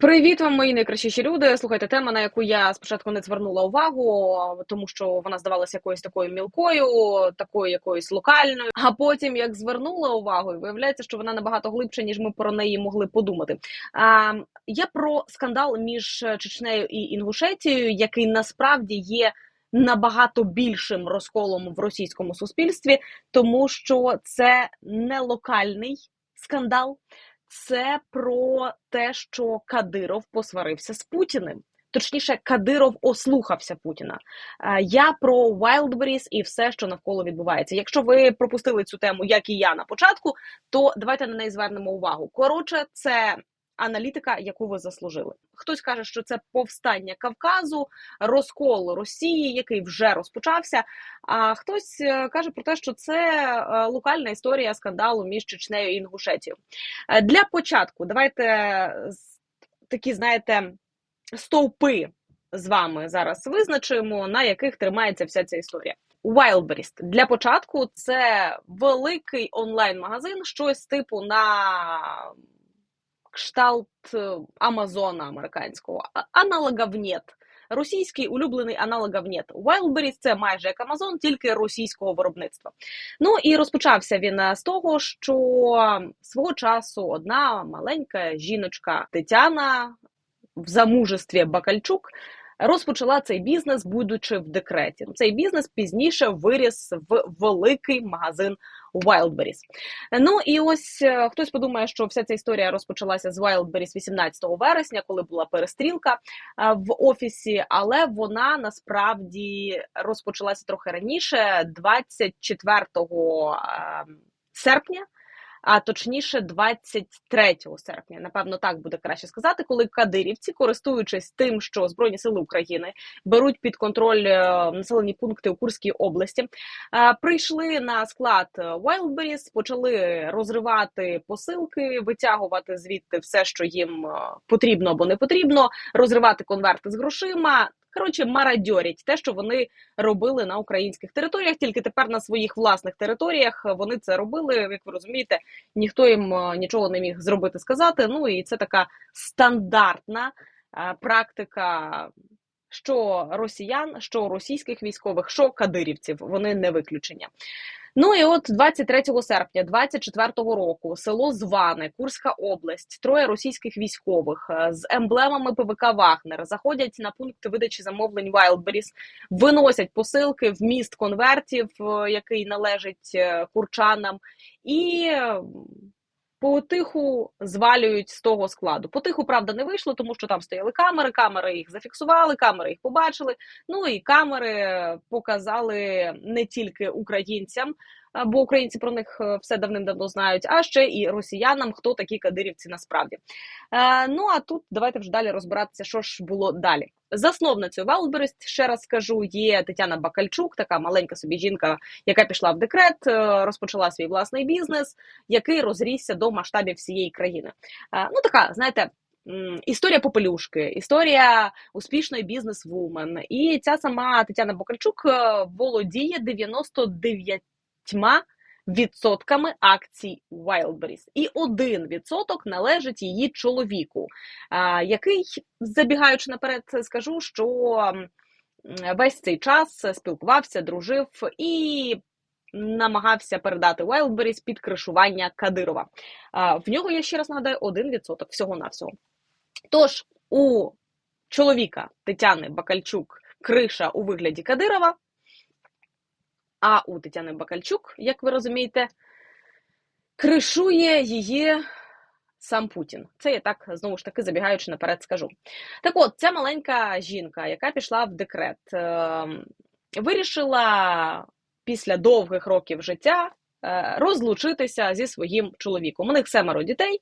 Привіт вам, мої найкращіші люди. Слухайте, тема, на яку я спочатку не звернула увагу, тому що вона здавалася якоюсь такою мілкою, такою якоюсь локальною. А потім, як звернула увагу, виявляється, що вона набагато глибша, ніж ми про неї могли подумати. А, я про скандал між Чечнею і Інгушетією, який насправді є набагато більшим розколом в російському суспільстві, тому що це не локальний скандал це про те, що Кадиров посварився з Путіним. Точніше, Кадиров ослухався Путіна. Е, Я про Wildberries і все, що навколо відбувається. Якщо ви пропустили цю тему, як і я на початку, то давайте на неї звернемо увагу. Коротше, це аналітика, яку ви заслужили. Хтось каже, що це повстання Кавказу, розкол Росії, який вже розпочався. А хтось е, каже про те, що це е, локальна історія скандалу між Чечнею і Інгушетією. Е, Для початку давайте такі, знаєте, стовпи з вами зараз визначимо, на яких тримається вся ця історія. Wildberries. Для початку це великий онлайн-магазин, щось типу на кшталт е, Амазона американського. Аналогів нет. Російський улюблений аналогів нет. Wildberries – це майже як Амазон, тільки російського виробництва. Ну і розпочався він е, з того, що свого часу одна маленька жіночка Тетяна в замужестві Бакальчук розпочала цей бізнес, будучи в декреті. Цей бізнес пізніше виріс в великий магазин Wildberries. Ну і ось е, хтось подумає, що вся ця історія розпочалася з Wildberries 18 вересня, коли була перестрілка е, в офісі, але вона насправді розпочалася трохи раніше, 24 е, серпня. А точніше, 23 серпня, напевно, так буде краще сказати, коли кадирівці, користуючись тим, що Збройні сили України беруть під контроль е, населені пункти у Курській області, е, прийшли на склад е, Wildberries, почали розривати посилки, витягувати звідти все, що їм потрібно або не потрібно, розривати конверти з грошима. Коротше, марадьорять те, що вони робили на українських територіях, тільки тепер на своїх власних територіях вони це робили. Як ви розумієте, ніхто їм е, нічого не міг зробити сказати. Ну і це така стандартна е, практика. Що росіян, що російських військових, що кадирівців, вони не виключення. Ну і от 23 серпня 24 року село Зване, Курська область, троє російських військових е, з емблемами ПВК Вагнер заходять на пункт видачі замовлень Wildberries, виносять посилки в міст конвертів, е, який належить е, курчанам, і потиху звалюють з того складу. Потиху, правда, не вийшло, тому що там стояли камери, камери їх зафіксували, камери їх побачили. Ну і камери показали не тільки українцям, бо українці про них е, все давним-давно знають, а ще і росіянам, хто такі кадирівці насправді. Е, ну а тут давайте вже далі розбиратися, що ж було далі. Засновницею Wildberries, ще раз скажу, є Тетяна Бакальчук, така маленька собі жінка, яка пішла в декрет, е, розпочала свій власний бізнес, який розрісся до масштабів всієї країни. Е, ну така, знаєте. Історія попелюшки, історія успішної бізнес-вумен. І ця сама Тетяна Бакальчук е, володіє 99 відсотками акцій Wildberries. І один відсоток належить її чоловіку, який, забігаючи наперед, скажу, що весь цей час спілкувався, дружив і намагався передати Wildberries під кришування Кадирова. В нього, я ще раз нагадаю, один відсоток всього-навсього. Тож у чоловіка Тетяни Бакальчук криша у вигляді Кадирова, а у Тетяни Бакальчук, як ви розумієте, кришує її сам Путін. Це я так знову ж таки забігаючи наперед скажу. Так от, ця маленька жінка, яка пішла в декрет, ем, вирішила після довгих років життя е, розлучитися зі своїм чоловіком. У них семеро дітей,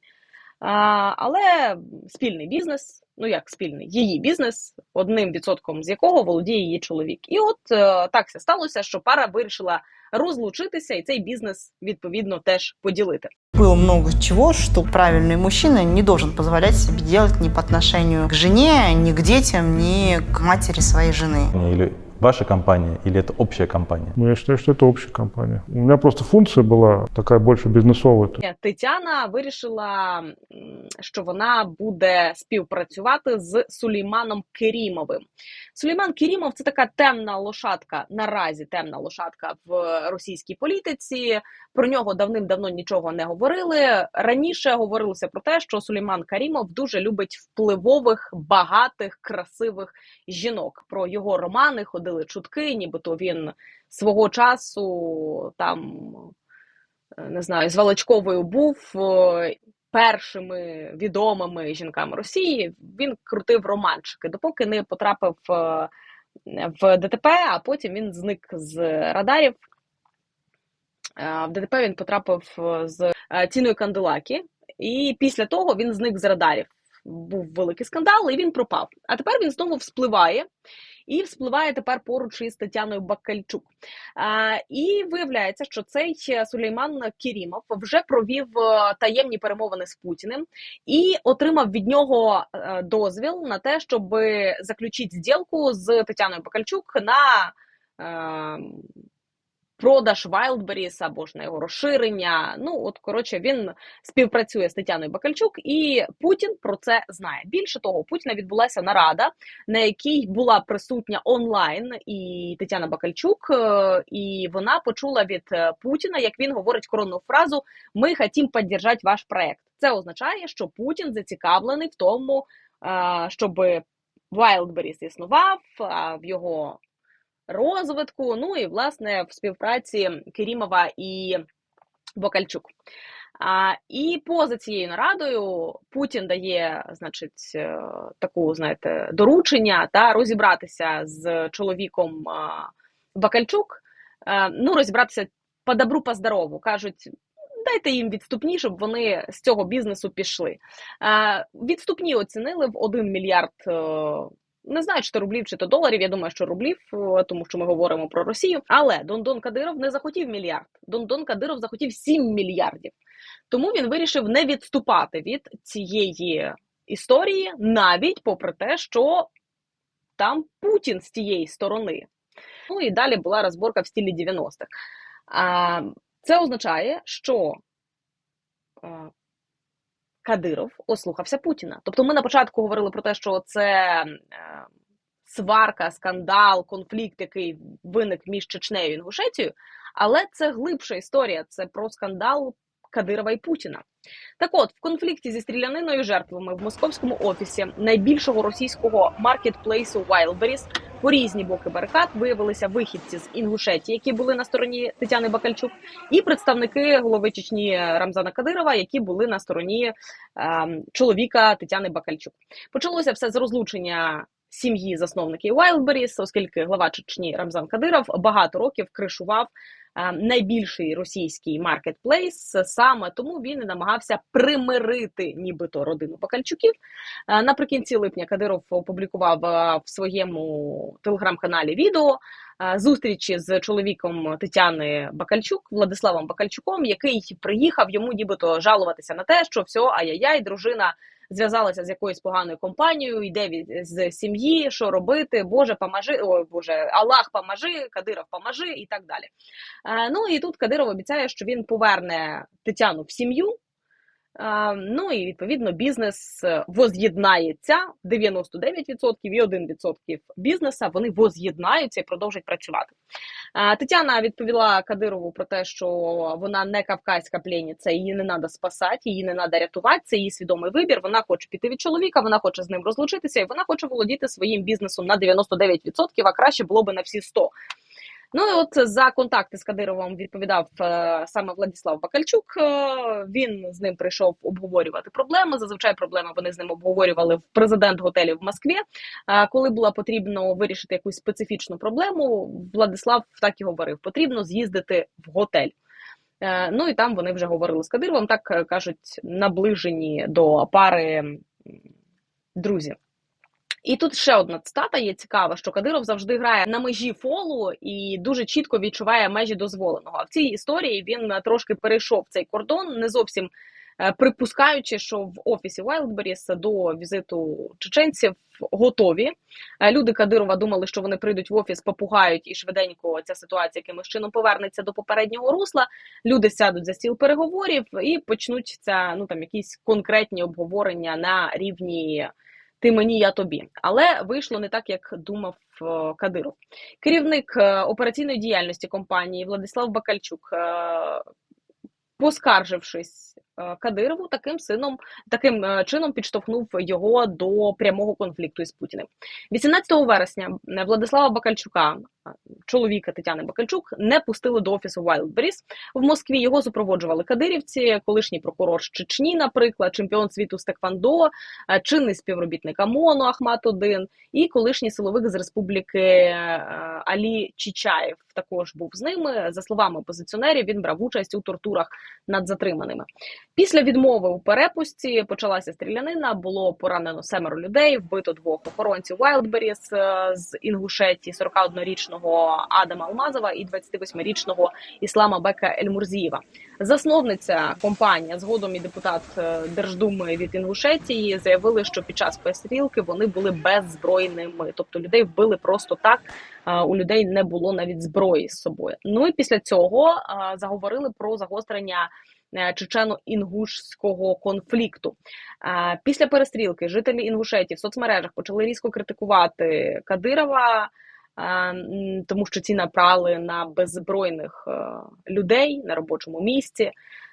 але спільний бізнес, ну як спільний, її бізнес, одним відсотком з якого володіє її чоловік. І от е, так все сталося, що пара вирішила розлучитися і цей бізнес відповідно теж поділити. Было много чего, что правильный мужчина не должен позволять себе делать ни по отношению к жене, ни к детям, ни к матери своей жены. Или ваша компания или это общая компания? Ну, я считаю, что это общая компания. У меня просто функция была такая больше бизнесовая. То Тетяна вирішила, м, що вона буде співпрацювати з Сулейманом Керімовим. Сулейман Керімов це така темна лошадка, наразі темна лошадка в російській політиці. Про нього давним-давно нічого не говорили. Раніше говорилося про те, що Сулейман Карімов дуже любить впливових, багатих, красивих жінок. Про його романи ходили чутки, нібито він свого часу там е, не знаю, з Волочковою був е, першими відомими жінками Росії. Він крутив романчики, допоки не потрапив е, в ДТП, а потім він зник з радарів. Е, В ДТП він потрапив е, з Тіною Канделакі, і після того він зник з радарів. Був великий скандал, і він пропав. А тепер він знову вспливає. І вспливає тепер поруч із Тетяною Бакальчук. І виявляється, що цей Сулейман Кірімов вже провів е, таємні перемовини з Путіним і отримав від нього е, дозвіл на те, щоб заключити зділку з Тетяною Бакальчук на е, продаж Wildberries або ж на його розширення. Ну, от коротше, він співпрацює з Тетяною Бакальчук, і Путін про це знає. Більше того, у Путіна відбулася нарада, на якій була присутня онлайн і Тетяна Бакальчук, е, і вона почула від е, Путіна, як він говорить коронну фразу: Ми хотім підтримати ваш проект. Це означає, що Путін зацікавлений в тому, е, щоб Wildberries існував, в його розвитку. Ну і власне в співпраці Керімова і Бокальчук. А, і поза цією нарадою Путін дає, значить, е, таку, знаєте, доручення та розібратися з чоловіком Бакальчук. Е, ну, розібратися по добру, по здорову. кажуть. Дайте їм відступні, щоб вони з цього бізнесу пішли. Е, відступні оцінили в 1 мільярд не знаю, чи то рублів, чи то доларів. Я думаю, що рублів, е, тому що ми говоримо про Росію. Але Дондон Кадиров не захотів мільярд. Дондон Кадиров захотів 7 мільярдів. Тому він вирішив не відступати від цієї історії, навіть попри те, що там Путін з тієї сторони. Ну і далі була розборка в стилі 90-х. А, Це означає, що е, Кадиров ослухався Путіна. Тобто, ми на початку говорили про те, що це е, сварка, скандал, конфлікт, який виник між Чечнею і Інгушетією, але це глибша історія. Це про скандал Кадирова і Путіна. Так от, в конфлікті зі стріляниною жертвами в московському офісі найбільшого російського маркетплейсу Wildberries по різні боки барикад виявилися вихідці з Інгушетії, які були на стороні Тетяни Бакальчук, і представники голови Чечні Рамзана Кадирова, які були на стороні е, чоловіка Тетяни Бакальчук. Почалося все з розлучення. Сім'ї засновників Wildberries, оскільки глава Чечні Рамзан Кадиров багато років кришував найбільший російський маркетплейс. Саме тому він і намагався примирити нібито родину Бакальчуків. Е, Наприкінці липня Кадиров опублікував е, в своєму телеграм-каналі відео е, зустрічі з чоловіком Тетяни Бакальчук, Владиславом Бакальчуком, який приїхав йому нібито жалуватися на те, що все, ай-яй-яй, дружина зв'язалася з якоюсь поганою компанією, йде від з сім'ї, що робити, Боже, поможи, ой, Боже, Аллах поможи, Кадиров поможи і так далі. Е, ну і тут Кадиров обіцяє, що він поверне Тетяну в сім'ю. Ну і відповідно бізнес е, воз'єднається 99% і 1% бізнеса вони воз'єднаються і продовжать працювати. Тетяна відповіла Кадирову про те, що вона не кавказька пленниця, її не треба спасати, її не треба рятувати. Це її свідомий вибір. Вона хоче піти від чоловіка, вона хоче з ним розлучитися, і вона хоче володіти своїм бізнесом на 99%, а краще було би на всі 100%. Ну і от за контакти з Кадировим відповідав е, саме Владислав Бакальчук. Е, він з ним прийшов обговорювати проблеми. Зазвичай проблеми вони з ним обговорювали в президент готелі в Москві. Е, коли було потрібно вирішити якусь специфічну проблему, Владислав так і говорив: потрібно з'їздити в готель. Ну і там вони вже говорили з Кадировим, так кажуть, наближені до пари м, друзі. І тут ще одна цитата є цікава, що Кадиров завжди грає на межі фолу і дуже чітко відчуває межі дозволеного. А в цій історії він е, трошки перейшов цей кордон, не зовсім е, припускаючи, що в офісі Wildberries до візиту чеченців готові. Е, Люди Кадирова думали, що вони прийдуть в офіс, попугають і швиденько ця ситуація якимось чином повернеться до попереднього русла. Люди сядуть за стіл переговорів і почнуться ну там якісь конкретні обговорення на рівні ти мені, я тобі. Але вийшло не так, як думав е, Кадиров. Керівник е, операційної діяльності компанії Владислав Бакальчук, е, поскаржившись Кадирову, таким сином, таким е, чином підштовхнув його до прямого конфлікту із Путіним. 18 вересня е, Владислава Бакальчука, е, чоловіка Тетяни Бакальчук, не пустили до офісу Wildberries. В Москві його супроводжували кадирівці, колишній прокурор Чечні, наприклад, чемпіон світу е, чинний співробітник ОМОНу Ахмат 1 і колишній силовик з республіки е, Алі Чічаєв також був з ними. За словами опозиціонерів, він брав участь у тортурах над затриманими. Після відмови у перепусті почалася стрілянина. Було поранено семеро людей, вбито двох охоронців е, з Інгушеті, 41-річного Адама Алмазова і 28-річного Іслама Бека Ельмурзієва. Засновниця компанія, згодом і депутат е, Держдуми від Інгушетії, заявили, що під час перестрілки вони були беззбройними, тобто людей вбили просто так. У людей не було навіть зброї з собою. Ну і після цього заговорили про загострення е, чечено-інгушського конфлікту. Е, Після перестрілки жителі Інгушетії в соцмережах почали різко критикувати Кадирова. е, Тому що ці направили на беззбройних е, людей на робочому місці.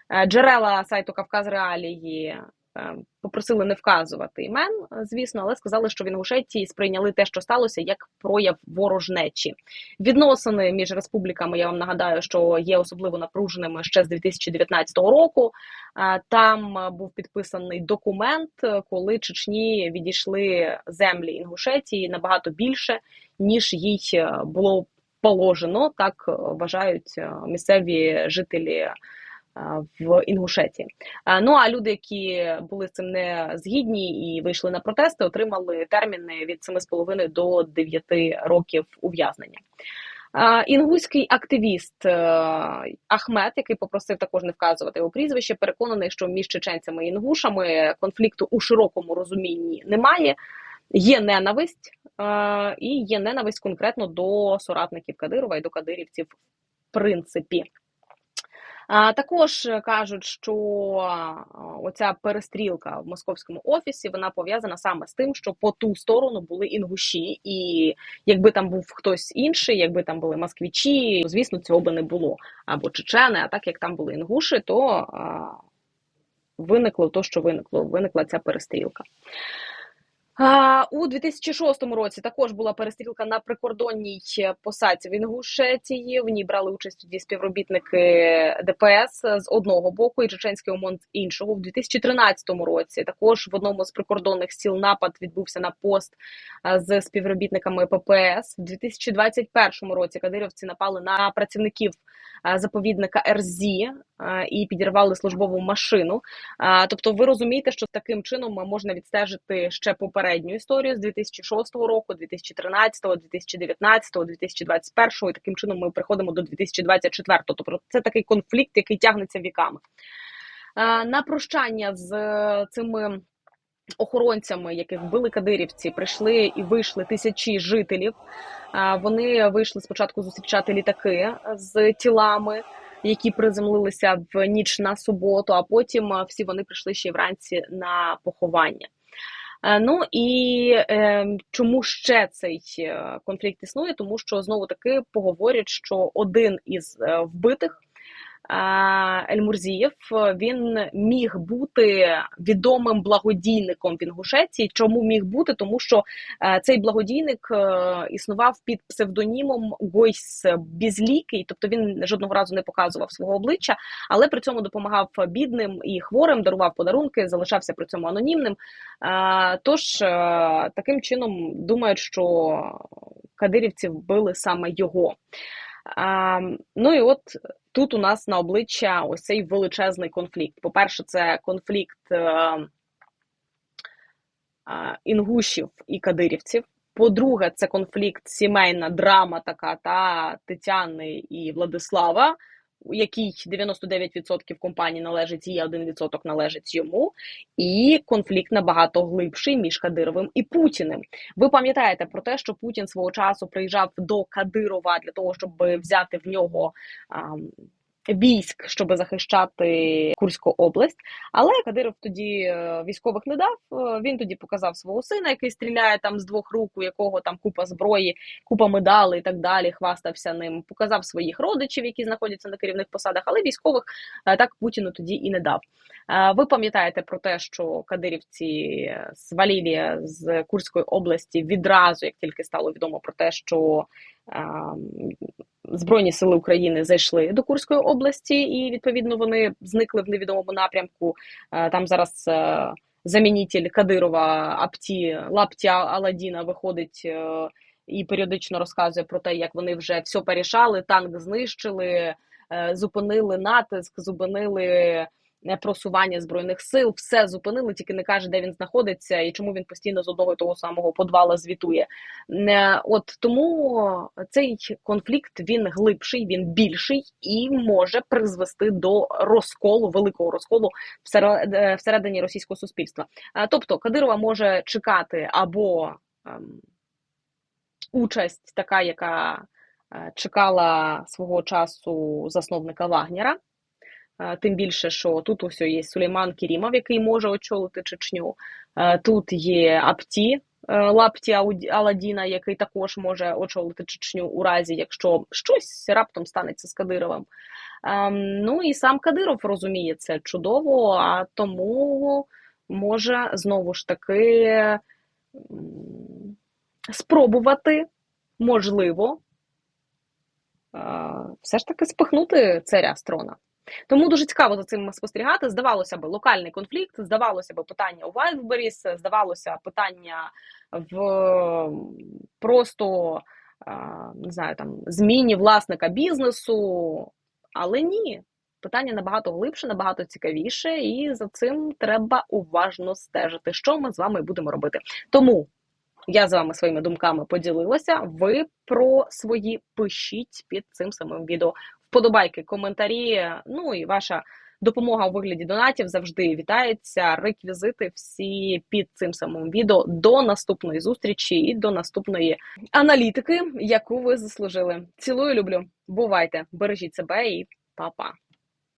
Е, Джерела сайту Кавказ Реалії е, попросили не вказувати імен, е, звісно, але сказали, що в Інгушетії сприйняли те, що сталося, як прояв ворожнечі. Відносини між республіками, я вам нагадаю, що є особливо напруженими ще з 2019 року. Е, Там е, був підписаний документ, коли Чечні відійшли землі Інгушетії набагато більше, ніж їй було положено. Так вважають місцеві жителі в Інгушетії. Е, Ну а люди, які були з цим не згідні і вийшли на протести, отримали терміни від 7,5 до 9 років ув'язнення. Інгуський активіст е, Ахмед, який попросив також не вказувати його прізвище, переконаний, що між чеченцями і інгушами конфлікту у широкому розумінні немає. Є ненависть, е, і є ненависть конкретно до соратників Кадирова і до кадирівців, в принципі. Також е, кажуть, що оця перестрілка в московському офісі вона пов'язана саме з тим, що по ту сторону були інгуші, і якби там був хтось інший, якби там були москвічі, звісно, цього би не було або чечени. А так як там були інгуші, то виникло то, що виникло. Виникла ця перестрілка. А, у 2006 році також була перестрілка на прикордонній посадці в Інгушетії. В ній брали участь тоді співробітники ДПС з одного боку і чеченський ОМОН з іншого. В 2013 році також в одному з прикордонних сіл напад відбувся на пост з співробітниками ППС. В 2021 році кадирівці напали на працівників заповідника РЗІ і підірвали службову машину. Тобто, ви розумієте, що таким чином можна відстежити ще попередню історію з 2006 року, 2013, 2019, 2021, і таким чином ми приходимо до 2024. Тобто, це такий конфлікт, який тягнеться віками. На прощання з е, цими охоронцями, яких вбили кадирівці, прийшли і вийшли тисячі жителів. Вони вийшли спочатку зустрічати літаки з тілами які приземлилися в ніч на суботу, а потім е, всі вони прийшли ще й вранці на поховання. Е, Ну і е, чому ще цей е, конфлікт існує? Тому що знову таки поговорять, що один із е, вбитих. Ельмурзієв він міг бути відомим благодійником в Інгушетії. Чому міг бути? Тому що е, цей благодійник е, існував під псевдонімом Гойс Бізлікий, тобто він жодного разу не показував свого обличчя, але при цьому допомагав бідним і хворим, дарував подарунки, залишався при цьому анонімним. Е, Тож таким чином думають, що кадирівці вбили саме його. Ну і от тут у нас на обличчя ось цей величезний конфлікт. По-перше, це конфлікт е, е, інгушів і кадирівців. По-друге, це конфлікт, сімейна драма така та Тетяни і Владислава. Якій 99% компаній належить їй, а 1% належить йому, і конфлікт набагато глибший між Кадировим і Путіним. Ви пам'ятаєте про те, що Путін свого часу приїжджав до Кадирова для того, щоб взяти в нього. Військ, щоб захищати Курську область, але Кадиров тоді е, військових не дав. Е, Він тоді показав свого сина, який стріляє там з двох рук, у якого там купа зброї, купа медалей і так далі. Хвастався ним. Показав своїх родичів, які знаходяться на керівних посадах, але військових е, так Путіну тоді і не дав. Ви пам'ятаєте про те, що кадирівці свалілі з Курської області відразу, як тільки стало відомо про те, що Збройні сили України зайшли до Курської області, і відповідно вони зникли в невідомому напрямку. Там зараз е, замінитель Кадирова Апті Лапті Аладіна виходить е, і періодично розказує про те, як вони вже все порішали, танк знищили, е, зупинили натиск, зупинили просування збройних сил, все зупинили, тільки не каже, де він знаходиться і чому він постійно з одного і того самого подвала звітує. От тому цей конфлікт він глибший, він більший і може призвести до розколу, великого розколу е, всередині російського суспільства. Е, Тобто Кадирова може чекати або ем, участь, така, яка е, чекала свого часу засновника Вагнера. Тим більше, що тут ось є Сулейман Керімов, який може очолити Чечню. Тут є Апті е, Лапті Аладіна, який також може очолити Чечню у разі, якщо щось раптом станеться з Кадировим. Ем, Ну і сам Кадиров розуміє це чудово, а тому може знову ж таки спробувати, можливо, е, все ж таки спихнути царя з трона. Тому дуже цікаво за цим спостерігати. Здавалося б, локальний конфлікт, здавалося б, питання у Вайлдберіс, здавалося, питання в просто не знаю, там зміні власника бізнесу. Але ні, питання набагато глибше, набагато цікавіше, і за цим треба уважно стежити, що ми з вами будемо робити. Тому я з вами своїми думками поділилася. Ви про свої пишіть під цим самим відео. Вподобайки, коментарі, ну і ваша допомога у вигляді донатів завжди вітається. Реквізити всі під цим самим відео до наступної зустрічі і до наступної аналітики, яку ви заслужили. Цілую, люблю. Бувайте, бережіть себе і па-па.